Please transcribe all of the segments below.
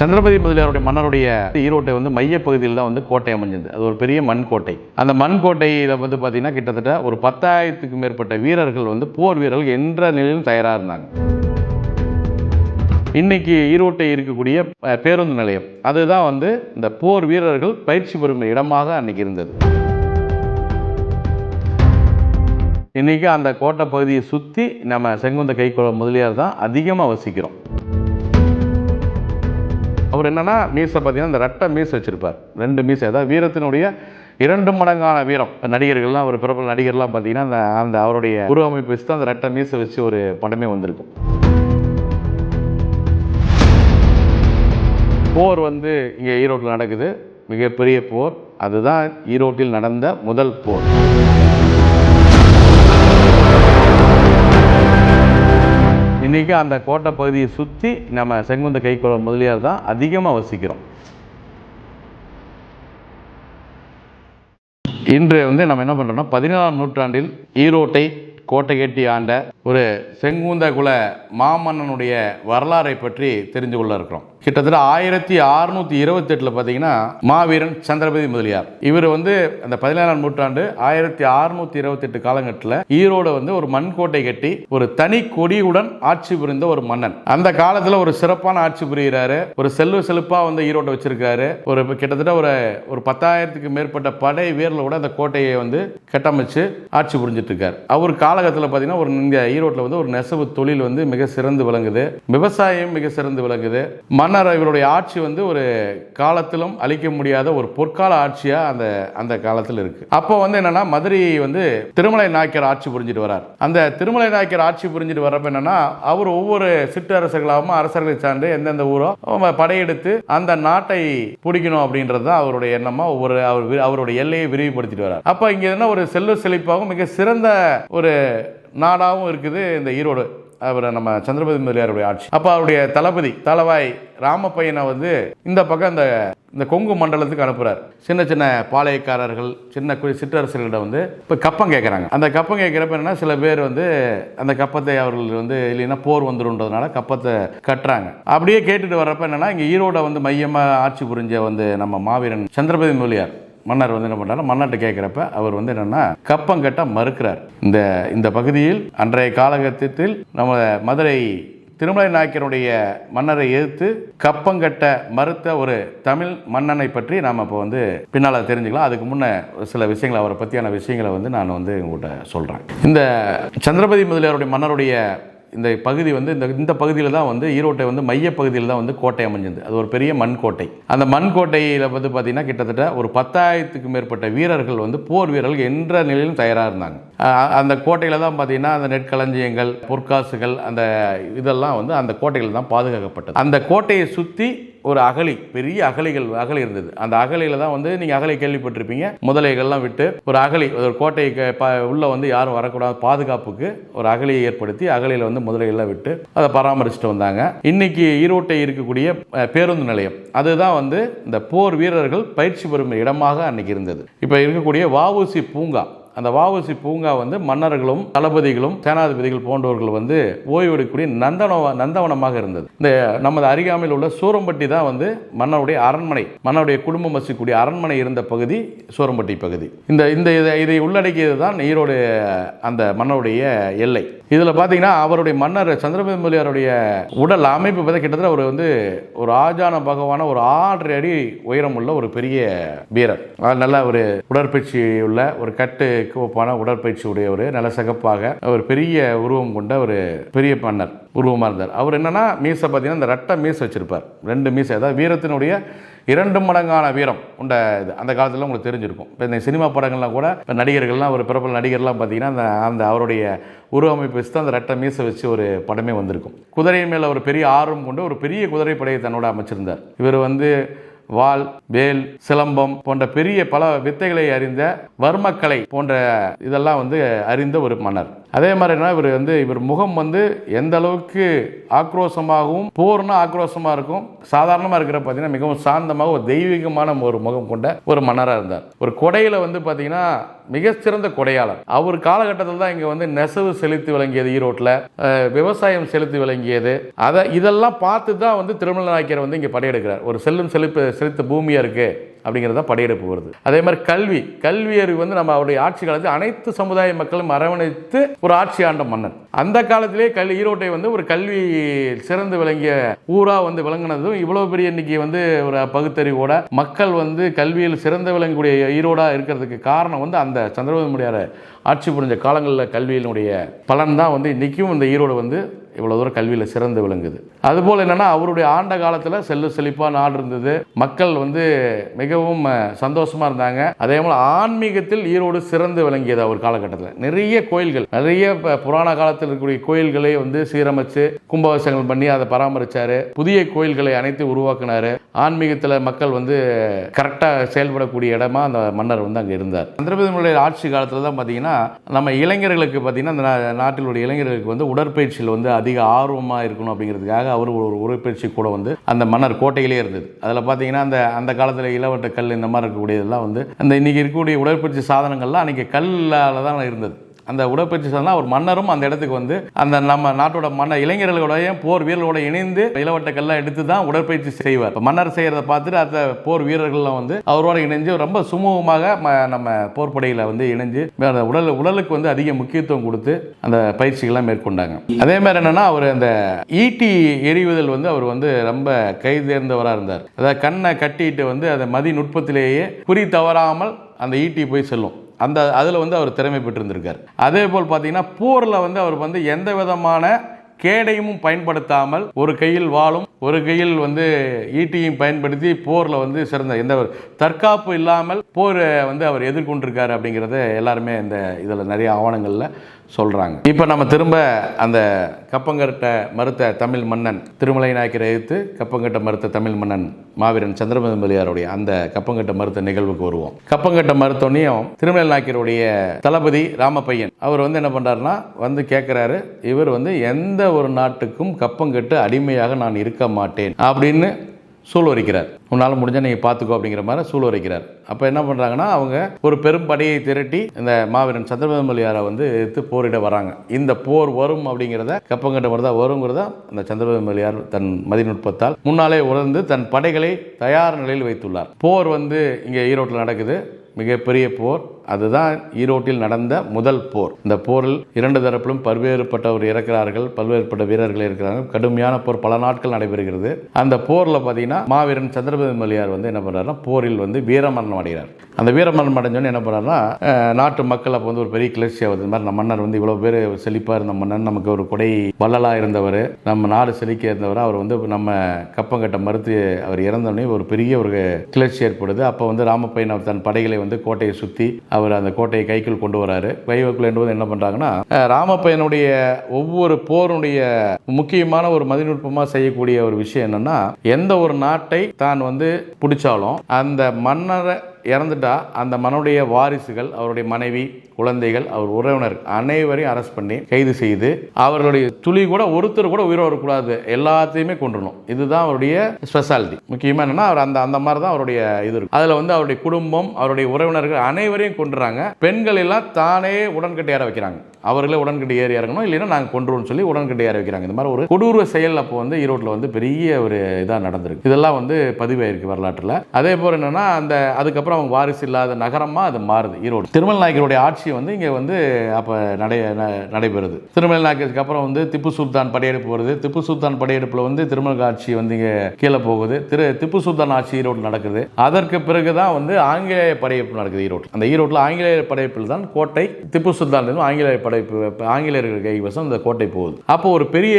சந்திரபதி முதலியாருடைய மன்னருடைய ஈரோட்டை வந்து மையப்பகுதியில் தான் வந்து கோட்டை அமைஞ்சது. அது ஒரு பெரிய மண் கோட்டை. அந்த மண் கோட்டையில் வந்து பார்த்தீங்கன்னா கிட்டத்தட்ட ஒரு பத்தாயிரத்துக்கு மேற்பட்ட வீரர்கள் வந்து போர் வீரர்கள் என்ற நிலையிலும் தயாராக இருந்தாங்க. இன்னைக்கு ஈரோட்டை இருக்கக்கூடிய பேருந்து நிலையம். அதுதான் வந்து இந்த போர் வீரர்கள் பயிற்சி பெறும் இடமாக அன்னைக்கு இருந்தது. இன்னைக்கு அந்த கோட்டை பகுதியை சுற்றி நம்ம செங்குந்த கைக்குளம் முதலியார் தான் அதிகமாக வசிக்கிறோம். அவர் என்னென்னா மீசை பார்த்தீங்கன்னா இந்த ரெட்டை மீசை வச்சுருப்பார். ரெண்டு மீசை. அதாவது வீரத்தினுடைய இரண்டு மடங்கான வீரம். நடிகர்கள்லாம் ஒரு பிரபல நடிகர்லாம் பார்த்தீங்கன்னா அந்த அந்த அவருடைய உருவமைப்பு வச்சு தான் அந்த ரெட்டை மீசை வச்சு ஒரு படமே வந்திருக்கும் போர் வந்து இங்கே ஈரோட்டில் நடக்குது. மிகப்பெரிய போர். அதுதான் ஈரோட்டில் நடந்த முதல் போர். இன்றைக்கி அந்த கோட்டை பகுதியை சுற்றி நம்ம செங்குந்த கைக்குள முதலியார் தான் அதிகமாக வசிக்கிறோம். இன்று வந்து நம்ம என்ன பண்ணுறோம்னா பதினேழாம் நூற்றாண்டில் ஈரோட்டை கோட்டை கட்டி ஆண்ட ஒரு செங்குந்த குல மாமன்னனுடைய வரலாறை பற்றி தெரிஞ்சு கொள்ள இருக்கிறோம். கிட்டத்தட்ட ஆயிரத்தி அறுநூத்தி இருபத்தெட்டில் பார்த்தீங்கன்னா மாவீரன் சந்திரபதி முதலியார். இவர் வந்து அந்த பதினேழாம் நூற்றாண்டு ஆயிரத்தி அறுநூத்தி இருபத்தெட்டு காலகட்டத்தில் ஈரோடு வந்து ஒரு மண் கோட்டை கட்டி ஒரு தனி கொடியுடன் ஆட்சி புரிந்த ஒரு மன்னன். அந்த காலத்தில் ஒரு சிறப்பான ஆட்சி புரிகிறாரு. ஒரு செல்வ செழிப்பாக வந்து ஈரோட்டை வச்சிருக்காரு. ஒரு கிட்டத்தட்ட ஒரு ஒரு பத்தாயிரத்துக்கு மேற்பட்ட படை வீரர்களோட அந்த கோட்டையை வந்து கட்டமைச்சு ஆட்சி புரிஞ்சிட்டு இருக்காரு அவர் காலகட்டத்தில் பார்த்தீங்கன்னா ஒரு இங்கே ஈரோட்டில் வந்து ஒரு நெசவு தொழில் வந்து மிக சிறந்து விளங்குது. விவசாயம் மிக சிறந்து விளங்குது. மண் மன்னர் இவருடைய ஆட்சி வந்து ஒரு காலத்திலும் அழிக்க முடியாத ஒரு பொற்கால ஆட்சியாக அந்த அந்த காலத்தில் இருக்கு. அப்போ வந்து என்னன்னா மதுரை வந்து திருமலை நாயக்கர் ஆட்சி புரிஞ்சிட்டு வரார். அந்த திருமலை நாயக்கர் ஆட்சி புரிஞ்சிட்டு வர்றப்ப என்னன்னா அவர் ஒவ்வொரு சிற்றரசர்களாகவும் அரசர்களை சார்ந்து எந்தெந்த ஊரோ படையெடுத்து அந்த நாட்டை பிடிக்கணும் அப்படின்றது தான் அவருடைய எண்ணமா ஒவ்வொரு அவர் வி- அவருடைய எல்லையை விரிவுபடுத்திட்டு வரார் அப்போ இங்கே என்ன ஒரு செல்வ செழிப்பாகவும் மிக சிறந்த ஒரு நாடாகவும் இருக்குது இந்த ஈரோடு. அவர் நம்ம சந்திரபதி முதலியாருடைய ஆட்சி. அப்போ அவருடைய தளபதி தலவாய் ராமப்பையனை வந்து இந்த பக்கம் இந்த இந்த கொங்கு மண்டலத்துக்கு அனுப்புறார். சின்ன சின்ன பாளையக்காரர்கள் சின்ன குறி சிற்றரசர்களிடம் வந்து இப்போ கப்பம் கேட்குறாங்க அந்த கப்பம் கேட்குறப்ப என்னன்னா சில பேர் வந்து அந்த கப்பத்தை அவர்கள் வந்து இல்லைன்னா போர் வந்துருன்றதுனால கப்பத்தை கட்டுறாங்க. அப்படியே கேட்டுட்டு வர்றப்ப என்னன்னா இங்கே ஈரோட வந்து மையமாக ஆட்சி புரிஞ்ச வந்து நம்ம மாவீரன் சந்திரபதி முதலியார். மன்னர் வந்து என்ன பண்றாரு மன்னர்கிட்ட கேட்குறப்ப அவர் வந்து என்னன்னா கப்பம் கட்ட மறுக்கிறார். இந்த இந்த பகுதியில் அன்றைய காலகட்டத்தில் நம்ம மதுரை திருமலை நாயக்கருடைய மன்னரை எதிர்த்து கப்பங்கட்ட மறுத்த ஒரு தமிழ் மன்னனை பற்றி நாம் இப்போ வந்து பின்னால் தெரிஞ்சுக்கலாம். அதுக்கு முன்னே சில விஷயங்களை அவரை பற்றியான விஷயங்களை வந்து நான் வந்து உங்கள்கிட்ட சொல்கிறேன் இந்த சந்திரபதி முதலியாருடைய மன்னருடைய இந்த பகுதி வந்து இந்த இந்த பகுதியில் தான் வந்து ஈரோட்டை வந்து மையப்பகுதியில் தான் வந்து கோட்டை அமைஞ்சது. அது ஒரு பெரிய மண் கோட்டை. அந்த மண் கோட்டையில் வந்து பார்த்திங்கன்னா கிட்டத்தட்ட ஒரு பத்தாயிரத்துக்கு மேற்பட்ட வீரர்கள் வந்து போர் வீரர்கள் என்ற நிலையிலும் தயாராக இருந்தாங்க. அந்த கோட்டையில் தான் பார்த்தீங்கன்னா அந்த நெற்களஞ்சியங்கள் பொற்காசுகள் அந்த இதெல்லாம் வந்து அந்த கோட்டையில் தான் பாதுகாக்கப்பட்டது. அந்த கோட்டையை சுற்றி ஒரு அகழி பெரிய அகழிகள் அகழி இருந்தது. அந்த அகலியில தான் வந்து நீங்கள் அகழி கேள்விப்பட்டிருப்பீங்க. முதலைகள்லாம் விட்டு ஒரு அகழி ஒரு கோட்டைக்கு ப உள்ளே வந்து யாரும் வரக்கூடாது பாதுகாப்புக்கு ஒரு அகழியை ஏற்படுத்தி அகலியில் வந்து முதலைகள்லாம் விட்டு அதை பராமரிச்சுட்டு வந்தாங்க. இன்னைக்கு ஈரோட்டை இருக்கக்கூடிய பேருந்து நிலையம். அதுதான் வந்து இந்த போர் வீரர்கள் பயிற்சி பெறும் இடமாக அன்னைக்கு இருந்தது. இப்போ இருக்கக்கூடிய வஉசி பூங்கா அந்த வஉசி பூங்கா வந்து மன்னர்களும் தளபதிகளும் சேனாதிபதிகள் போன்றவர்கள் வந்து ஓய்வெடுக்கக்கூடிய நந்தன நந்தவனமாக இருந்தது. இந்த நமது அருகாமையில் உள்ள சூரம்பட்டி தான் வந்து மன்னருடைய அரண்மனை. மன்னருடைய குடும்பம் வசிக்கக்கூடிய அரண்மனை இருந்த பகுதி சூரம்பட்டி பகுதி. இந்த இந்த இதை இதை உள்ளடக்கியது தான் ஈரோடு அந்த மன்னருடைய எல்லை. இதில் பார்த்தீங்கன்னா அவருடைய மன்னர் சந்திரபதி முதலியாருடைய உடல் அமைப்பு பார்த்தா கிட்டத்தட்ட அவர் வந்து ஒரு ஆஜான பகவான ஒரு ஆறரை அடி உயரம் உள்ள ஒரு பெரிய வீரர். நல்ல ஒரு உடற்பயிற்சி உள்ள ஒரு கட்டு கோப்பான உடற்பயிற்சி உடையவர் நல்ல சிகப்பாக ஒரு பெரிய உருவம் கொண்ட ஒரு பெரிய மன்னர் உருவமாக இருந்தார். அவர் என்னன்னா மீசை பார்த்தீங்கன்னா இந்த ரெட்டை மீசை வச்சிருப்பார். ரெண்டு மீசை அதாவது வீரத்தினுடைய இரண்டு மடங்கான வீரம் உண்ட இது. அந்த காலத்தில் உங்களுக்கு தெரிஞ்சிருக்கும். இப்போ இந்த சினிமா படங்கள்லாம் கூட இப்போ நடிகர்கள்லாம் ஒரு பிரபல நடிகர்லாம் பார்த்தீங்கன்னா அந்த அந்த அவருடைய உருவமைப்பு வச்சு தான் அந்த ரெட்டை மீசை வச்சு ஒரு படமே வந்திருக்கும். குதிரையின் மேலே ஒரு பெரிய ஆர்வம் கொண்டு ஒரு பெரிய குதிரைப்படையை தன்னோட அமைச்சிருந்தார். இவர் வந்து வாள் வேல் சிலம்பம் போன்ற பெரிய பல வித்தைகளை அறிந்த வர்மக்கலை போன்ற இதெல்லாம் வந்து அறிந்த ஒரு மன்னர். அதே மாதிரி என்ன இவர் வந்து இவர் முகம் வந்து எந்த அளவுக்கு ஆக்ரோஷமாகவும் போர்னா ஆக்ரோஷமாக இருக்கும். சாதாரணமாக இருக்கிற பார்த்தீங்கன்னா மிகவும் சாந்தமாக ஒரு தெய்வீகமான ஒரு முகம் கொண்ட ஒரு மன்னராக இருந்தார். ஒரு கொடையில் வந்து பார்த்தீங்கன்னா மிகச்சிறந்த கொடையாளர். அவர் காலகட்டத்தில் தான் இங்கே வந்து நெசவு செலுத்தி விளங்கியது ஈரோட்டில் விவசாயம் செலுத்தி விளங்கியது அதை இதெல்லாம் பார்த்து தான் வந்து திருமலை நாயக்கர் வந்து இங்கே படையெடுக்கிறார். ஒரு செல்லும் செழிப்பு செலுத்த பூமியாக இருக்குது அப்படிங்கிறது தான் படையெடுப்பு வருது. அதே மாதிரி கல்வி. கல்வி அறிவு வந்து நம்ம அவருடைய ஆட்சி காலத்தில் அனைத்து சமுதாய மக்களும் அரவணைத்து ஒரு ஆட்சி ஆண்ட மன்னன். அந்த காலத்திலே கல்வி ஈரோட்டை வந்து ஒரு கல்வி சிறந்து விளங்கிய ஊராக வந்து விளங்கினதும் இவ்வளோ பெரிய இன்னைக்கு வந்து ஒரு பகுத்தறிவோட மக்கள் வந்து கல்வியில் சிறந்து விளங்கக்கூடிய ஈரோடாக இருக்கிறதுக்கு காரணம் வந்து அந்த சந்திரபாபு முடியாத ஆட்சி புரிஞ்ச காலங்களில் கல்வியினுடைய பலன் தான் வந்து இன்றைக்கும் இந்த ஈரோடு வந்து இவ்வளோ தூரம் கல்வியில் சிறந்து விளங்குது. அதுபோல் என்னென்னா அவருடைய ஆண்ட காலத்தில் செல்லு செழிப்பாக நாடு இருந்தது. மக்கள் வந்து மிகவும் சந்தோஷமாக இருந்தாங்க. அதே போல் ஆன்மீகத்தில் ஈரோடு சிறந்து விளங்கியது அவர் காலகட்டத்தில். நிறைய கோயில்கள் நிறைய புராண காலத்தில் இருக்கக்கூடிய கோயில்களை வந்து சீரமைச்சு கும்பாபிஷேகங்கள் பண்ணி அதை பராமரிச்சாரு. புதிய கோயில்களை அனைத்து உருவாக்குனாரு. ஆன்மீகத்தில் மக்கள் வந்து கரெக்டாக செயல்படக்கூடிய இடமா அந்த மன்னர் வந்து அங்கே இருந்தார். சந்திரபதிமுடைய ஆட்சி காலத்தில் தான் பார்த்தீங்கன்னா நம்ம இளைஞர்களுக்கு பார்த்தீங்கன்னா அந்த நாட்டிலுடைய இளைஞர்களுக்கு வந்து உடற்பயிற்சியில் வந்து அதிக அதிக ஆர்வமாக இருக்கணும் அப்படிங்கிறதுக்காக அவர் ஒரு உடற்பயிற்சி கூட வந்து அந்த மன்னர் கோட்டையிலே இருந்தது. அதில் பார்த்தீங்கன்னா அந்த அந்த காலத்தில் இளவட்ட கல் இந்த மாதிரி இருக்கக்கூடியதெல்லாம் வந்து அந்த இன்றைக்கி இருக்கக்கூடிய உடற்பயிற்சி சாதனங்கள்லாம் அன்றைக்கி கல்லால் தான் இருந்தது. அந்த உடற்பயிற்சி சாதனம் ஒரு மன்னரும் அந்த இடத்துக்கு வந்து அந்த நம்ம நாட்டோட மன்ன இளைஞர்களோடைய போர் வீரர்களோட இணைந்து இளவட்ட கல்லாம் எடுத்து தான் உடற்பயிற்சி செய்வார். இப்போ மன்னர் செய்கிறத பார்த்துட்டு அந்த போர் வீரர்கள்லாம் வந்து அவரோட இணைஞ்சு ரொம்ப சுமூகமாக ம- நம்ம போர்ப்படையில் வந்து இணைஞ்சு அந்த உடல் உடலுக்கு வந்து அதிக முக்கியத்துவம் கொடுத்து அந்த பயிற்சிகள்லாம் மேற்கொண்டாங்க. அதே மாதிரி என்னென்னா அவர் அந்த ஈட்டி எறிவுதல் வந்து அவர் வந்து ரொம்ப கை தேர்ந்தவராக இருந்தார். அதாவது கண்ணை கட்டிட்டு வந்து அதை மதி நுட்பத்திலேயே குறி தவறாமல் அந்த ஈட்டி போய் செல்லும். அந்த அதில் வந்து அவர் திறமை பெற்றிருந்திருக்கார். அதே போல் பார்த்தீங்கன்னா போரில் வந்து அவர் வந்து எந்த விதமான கேடையும் பயன்படுத்தாமல் ஒரு கையில் வாளும் ஒரு கையில் வந்து ஈட்டியும் பயன்படுத்தி போரில் வந்து சிறந்த எந்த ஒரு தற்காப்பு இல்லாமல் போரை வந்து அவர் எதிர்கொண்டிருக்காரு அப்படிங்கிறத எல்லாருமே இந்த இதில் நிறைய ஆவணங்களில் சொல்கிறாங்க இப்போ நம்ம திரும்ப அந்த கப்பங்கட்ட மறுத்த தமிழ் மன்னன் திருமலை நாயக்கரை எதிர்த்து கப்பங்கட்ட மறுத்த தமிழ் மன்னன் மாவீரன் சந்திரமதி அந்த கப்பங்கட்ட மறுத்த நிகழ்வுக்கு வருவோம். கப்பங்கட்ட மறுத்தோன்னையும் திருமலை நாயக்கருடைய தளபதி ராமப்பையன் அவர் வந்து என்ன பண்ணுறாருன்னா வந்து கேட்குறாரு இவர் வந்து எந்த ஒரு நாட்டுக்கும் கப்பங்கட்டு அடிமையாக நான் இருக்க மாட்டேன் அப்படின்னு சூழ் வரைக்கிறார் உன்னால் முடிஞ்சால் நீங்கள் பார்த்துக்கோ அப்படிங்கிற மாதிரி சூழ் வரைக்கிறார் அப்போ என்ன பண்ணுறாங்கன்னா அவங்க ஒரு பெரும் படையை திரட்டி இந்த மாவீரன் சந்திரபதமல்லியாரை வந்து எதிர்த்து போரிட வராங்க. இந்த போர் வரும் அப்படிங்கிறத கப்பங்கட்ட மருதா வருங்கிறத அந்த சந்திரபதமல்லியார் தன் மதிநுட்பத்தால் முன்னாலே உணர்ந்து தன் படைகளை தயார் நிலையில் வைத்துள்ளார். போர் வந்து இங்கே ஈரோட்டில் நடக்குது. மிகப்பெரிய போர். அதுதான் ஈரோட்டில் நடந்த முதல் போர். இந்த போரில் இரண்டு தரப்பிலும் பல்வேறுபட்டவர் இறக்கிறார்கள் பல்வேறுபட்ட வீரர்கள் இருக்கிறார்கள். கடுமையான போர் பல நாட்கள் நடைபெறுகிறது. அந்த போரில் பார்த்தீங்கன்னா மாவீரன் சந்திரபதி மொழியார் வந்து என்ன பண்ணுறாருன்னா போரில் வந்து வீரமரணம் அடைகிறார். அந்த வீரமரணம் அடைஞ்சோன்னு என்ன பண்ணுறாருன்னா நாட்டு மக்கள் அப்போ வந்து ஒரு பெரிய கிளர்ச்சி ஆகுது இந்த மாதிரி நம்ம மன்னர் வந்து இவ்வளோ பேர் செழிப்பாக இருந்த மன்னன் நமக்கு ஒரு கொடை வள்ளலாக இருந்தவர். நம்ம நாடு செழிக்க இருந்தவர். அவர் வந்து நம்ம கப்பங்கட்ட மறுத்து அவர் இறந்தோடனே ஒரு பெரிய ஒரு கிளர்ச்சி ஏற்படுது. அப்போ வந்து ராமப்பையன் தன் படைகளை வந்து கோட்டையை சுற்றி அவர் அவர் அந்த கோட்டையை கைக்குள் கொண்டு வராரு. கைவக்குள் என்பது என்ன பண்ணுறாங்கன்னா ராமப்பையனுடைய ஒவ்வொரு போருடைய முக்கியமான ஒரு மதிநுட்பமாக செய்யக்கூடிய ஒரு விஷயம் என்னன்னா எந்த ஒரு நாட்டை தான் வந்து பிடிச்சாலும் அந்த மன்னரை இறந்துட்டா அந்த மனுடைய வாரிசுகள் அவருடைய மனைவி குழந்தைகள் அவர் உறவினர் அனைவரையும் அரெஸ்ட் பண்ணி கைது செய்து அவர்களுடைய துளி கூட ஒருத்தர் கூட உயிரோட வரக்கூடாது. எல்லாத்தையுமே கொண்டுணும் இதுதான் அவருடைய ஸ்பெஷாலிட்டி முக்கியமாக என்னன்னா அவர் அந்த அந்த மாதிரி தான் அவருடைய இது இருக்கு. அதில் வந்து அவருடைய குடும்பம் அவருடைய உறவினர்கள் அனைவரையும் கொண்டுறாங்க பெண்கள் எல்லாம் தானே உடன்கட்டை ஏற வைக்கிறாங்க. அவர்களே உடன்கட்டை ஏறி இறங்கணும் இல்லைன்னா நாங்கள் கொண்டுருவோம் சொல்லி உடன்கட்டை ஏற வைக்கிறாங்க. இந்த மாதிரி ஒரு கொடூர செயல் அப்போ வந்து ஈரோட்டில் வந்து பெரிய ஒரு இதாக நடந்திருக்கு. இதெல்லாம் வந்து பதிவாயிருக்கு வரலாற்றில். அதே போல் என்னென்னா அந்த அதுக்கப்புறம் அவங்க வாரிசு இல்லாத நகரமாக அது மாறுது ஈரோடு. திருமல் நாயக்கருடைய ஆட்சி வந்து இங்கே வந்து அப்போ நடை ந- நடைபெறுது. திருமல் நாயக்கருக்கு அப்புறம் வந்து திப்பு சுல்தான் படையெடுப்பு வருது. திப்பு சுல்தான் படையெடுப்பில் வந்து திருமல் ஆட்சி வந்து இங்கே கீழே போகுது. திரு திப்பு சுல்தான் ஆட்சி ஈரோடு நடக்குது. அதற்கு பிறகு தான் வந்து ஆங்கிலேய படையெடுப்பு நடக்குது ஈரோடு அந்த ஈரோட்டில் ஆங்கிலேய படையெடுப்பில் தான் கோட்டை திப்பு சுல்தான் ஆங்கிலேய படை ஆங்கிலேயர்கள் கைவசம் இந்த கோட்டை போகுது. அப்போ ஒரு பெரிய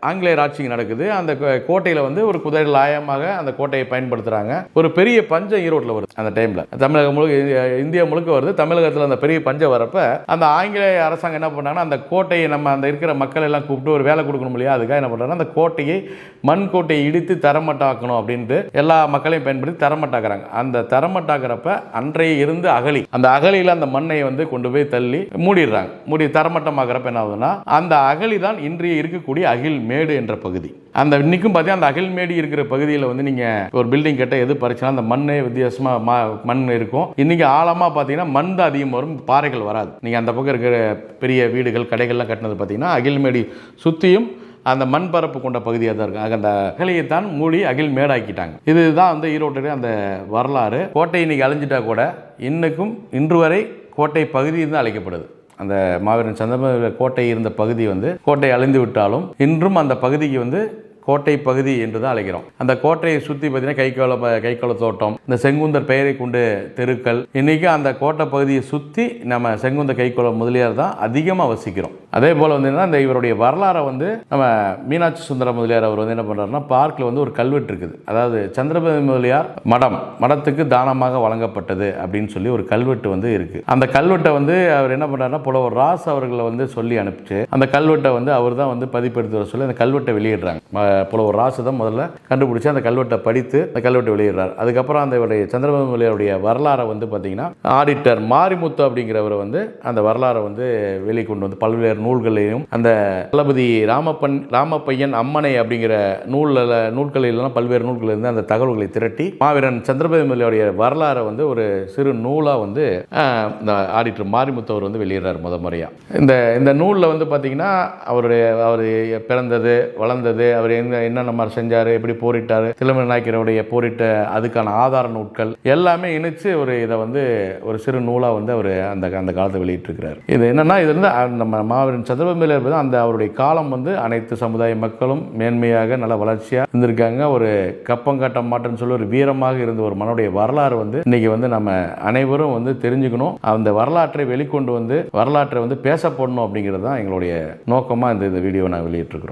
ஆங்கிலேயர் ஆட்சி நடக்குது. அந்த கோட்டையில் கோட்டையில வந்து ஒரு குதிரை லாயமாக அந்த கோட்டையை பயன்படுத்துறாங்க. ஒரு பெரிய பஞ்சம் ஈரோட்டில் வருது அந்த டைம்ல தமிழகம் முழுக்க இந்தியா- முழுக்க வருது. தமிழகத்தில் அந்த பெரிய பஞ்சம் வரப்ப அந்த ஆங்கிலேய அரசாங்கம் என்ன பண்ணாங்கன்னா அந்த கோட்டையை நம்ம அந்த இருக்கிற மக்கள் எல்லாம் கூப்பிட்டு ஒரு வேலை கொடுக்கணும் இல்லையா? அதுக்காக என்ன பண்ணுறாங்கன்னா அந்த கோட்டையை மண் கோட்டையை இடித்து தரமட்டாக்கணும் அப்படின்ட்டு எல்லா மக்களையும் பயன்படுத்தி தரமட்டாக்குறாங்க. அந்த தரமட்டாக்குறப்ப அன்றைய இருந்து அகழி அந்த அகழியில் அந்த மண்ணை வந்து கொண்டு போய் தள்ளி மூடிடுறாங்க. மூடி தரமட்டமாகிறப்ப என்ன ஆகுதுன்னா அந்த அகழி தான் இன்றைய இருக்கக்கூடிய அகில் மேடு என்ற பகுதி. அந்த இன்னைக்கும் பார்த்தீங்கன்னா அந்த அகில் மேடு இருக்கிற பகுதியில் வந்து நீங்கள் ஒரு பில்டிங் கட்ட எது பறிச்சாலும் அந்த மண்ணே வித்தியாசமாக மா மண் இருக்கும். இன்றைக்கி ஆழமாக பார்த்தீங்கன்னா மண் தான் அதிகம் வரும் பாறைகள் வராது. நீங்கள் அந்த பக்கம் இருக்கிற பெரிய வீடுகள் கடைகள்லாம் கட்டினது பார்த்தீங்கன்னா அகில்மேடி சுற்றியும் அந்த மண் பரப்பு கொண்ட பகுதியாக தான் இருக்கும். அந்த அகலியை தான் மூடி அகில் மேடாக்கிட்டாங்க. இதுதான் வந்து ஈரோட்டுடைய அந்த வரலாறு. கோட்டை இன்னைக்கு அழிஞ்சிட்டா கூட இன்னைக்கும் இன்று வரை கோட்டை பகுதி தான் அழைக்கப்படுது. அந்த மாவீரன் சந்திரபாபு கோட்டை இருந்த பகுதி வந்து கோட்டை அழிந்து விட்டாலும் இன்றும் அந்த பகுதிக்கு வந்து கோட்டை பகுதி என்று தான் அழைக்கிறோம். அந்த கோட்டையை சுற்றி பார்த்தீங்கன்னா கைக்கோள ப- கைக்கோள தோட்டம் இந்த செங்குந்தர் பெயரை கொண்டு தெருக்கள். இன்றைக்கும் அந்த கோட்டை பகுதியை சுற்றி நம்ம செங்குந்த கைக்கோள முதலியார் தான் அதிகமாக வசிக்கிறோம். அதே போல் வந்து என்ன இந்த இவருடைய வரலாறை வந்து நம்ம மீனாட்சி சுந்தர முதலியார் அவர் வந்து என்ன பண்ணுறாருன்னா பார்க்கில் வந்து ஒரு கல்வெட்டு இருக்குது. அதாவது சந்திரபதி முதலியார் மடம் மடத்துக்கு தானமாக வழங்கப்பட்டது அப்படின்னு சொல்லி ஒரு கல்வெட்டு வந்து இருக்குது அந்த கல்வெட்டை வந்து அவர் என்ன பண்ணுறாருன்னா புலவர் ராஸ் அவர்களை வந்து சொல்லி அனுப்பிச்சு அந்த கல்வெட்டை வந்து அவர் தான் வந்து பதிப்பெடுத்து வர சொல்லி அந்த கல்வெட்டை வெளியிடுறாங்க. புலவர் ராசு தான் முதல்ல கண்டுபிடிச்சு அந்த கல்வெட்டை படித்து அந்த கல்வெட்டை வெளியிடுறார். அதுக்கப்புறம் அந்த இவருடைய சந்திரபாபு வரலாறை வந்து பார்த்தீங்கன்னா ஆடிட்டர் மாரிமுத்து அப்படிங்கிறவர் வந்து அந்த வரலாறை வந்து வெளிக்கொண்டு வந்து பல்வேறு நூல்களையும் அந்த தளபதி ராமப்பன் ராமப்பையன் அம்மனை அப்படிங்கிற நூலில் நூல்களிலாம் பல்வேறு நூல்களில் இருந்து அந்த தகவல்களை திரட்டி மாவீரன் சந்திரபாபு வரலாறை வந்து ஒரு சிறு நூலாக வந்து இந்த ஆடிட்டர் மாரிமுத்து அவர் வந்து வெளியிடுறார் முத முறையாக இந்த இந்த நூலில் வந்து பார்த்தீங்கன்னா அவருடைய அவர் பிறந்தது வளர்ந்தது அவர் என்ன என்னென்ன மாதிரி செஞ்சார் எப்படி போரிட்டார் திலமணி நாயக்கருடைய போரிட்ட அதுக்கான ஆதார நூட்கள் எல்லாமே இணைச்சு ஒரு இதை வந்து ஒரு சிறு நூலாக வந்து அவர் அந்த அந்த காலத்தை வெளியிட்டிருக்கிறார். இது என்னென்னா இது வந்து நம்ம மாவீரன் சந்திரபாபு இருப்பது அந்த அவருடைய காலம் வந்து அனைத்து சமுதாய மக்களும் மேன்மையாக நல்ல வளர்ச்சியாக இருந்திருக்காங்க. ஒரு கப்பங்கட்டம் மாட்டேன்னு சொல்லி ஒரு வீரமாக இருந்த ஒரு மனுடைய வரலாறு வந்து இன்னைக்கு வந்து நம்ம அனைவரும் வந்து தெரிஞ்சுக்கணும். அந்த வரலாற்றை வெளிக்கொண்டு வந்து வரலாற்றை வந்து பேசப்படணும் அப்படிங்கிறது தான் எங்களுடைய நோக்கமாக இந்த இந்த வீடியோ நான் வெளியிட்டிருக்கிறோம்.